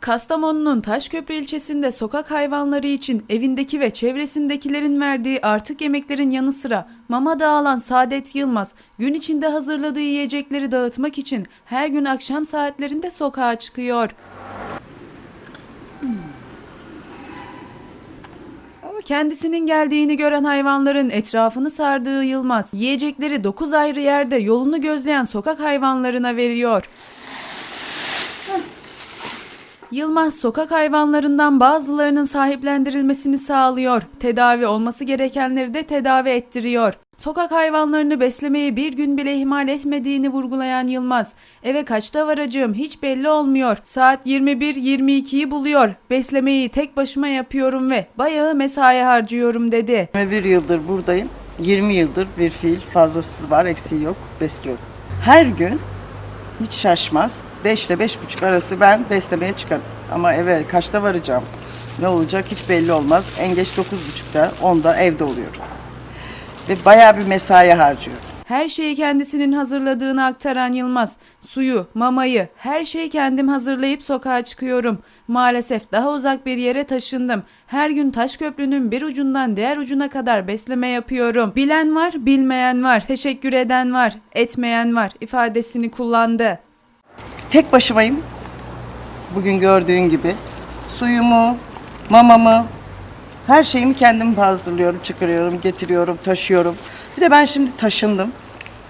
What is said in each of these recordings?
Kastamonu'nun Taşköprü ilçesinde sokak hayvanları için evindeki ve çevresindekilerin verdiği artık yemeklerin yanı sıra mama dağılan Saadet Yılmaz gün içinde hazırladığı yiyecekleri dağıtmak için her gün akşam saatlerinde sokağa çıkıyor. Kendisinin geldiğini gören hayvanların etrafını sardığı Yılmaz, yiyecekleri 9 ayrı yerde yolunu gözleyen sokak hayvanlarına veriyor. Yılmaz sokak hayvanlarından bazılarının sahiplendirilmesini sağlıyor. Tedavi olması gerekenleri de tedavi ettiriyor. Sokak hayvanlarını beslemeyi bir gün bile ihmal etmediğini vurgulayan Yılmaz, eve kaçta varacağım hiç belli olmuyor. Saat 21-22'yi buluyor. Beslemeyi tek başıma yapıyorum ve bayağı mesai harcıyorum dedi. 21 yıldır buradayım. 20 yıldır bir fiil fazlası var, eksiği yok, besliyorum. Her gün hiç şaşmaz. 5 ile 5.30 arası ben beslemeye çıkarım. Ama eve kaçta varacağım, ne olacak hiç belli olmaz. En geç 9.30'da, 10'da evde oluyorum. Ve bayağı bir mesai harcıyorum. Her şeyi kendisinin hazırladığını aktaran Yılmaz, suyu, mamayı, her şeyi kendim hazırlayıp sokağa çıkıyorum. Maalesef daha uzak bir yere taşındım. Her gün Taşköprü'nün bir ucundan diğer ucuna kadar besleme yapıyorum. Bilen var, bilmeyen var, teşekkür eden var, etmeyen var ifadesini kullandı. Tek başımayım. Bugün gördüğün gibi. Suyumu, mamamı, her şeyimi kendim hazırlıyorum, çıkarıyorum, getiriyorum, taşıyorum. Bir de ben şimdi taşındım.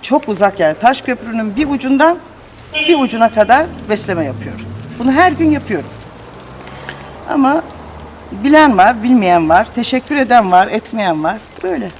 Çok uzak yer. Taşköprünün bir ucundan bir ucuna kadar besleme yapıyorum. Bunu her gün yapıyorum. Ama bilen var, bilmeyen var, teşekkür eden var, etmeyen var. Böyle.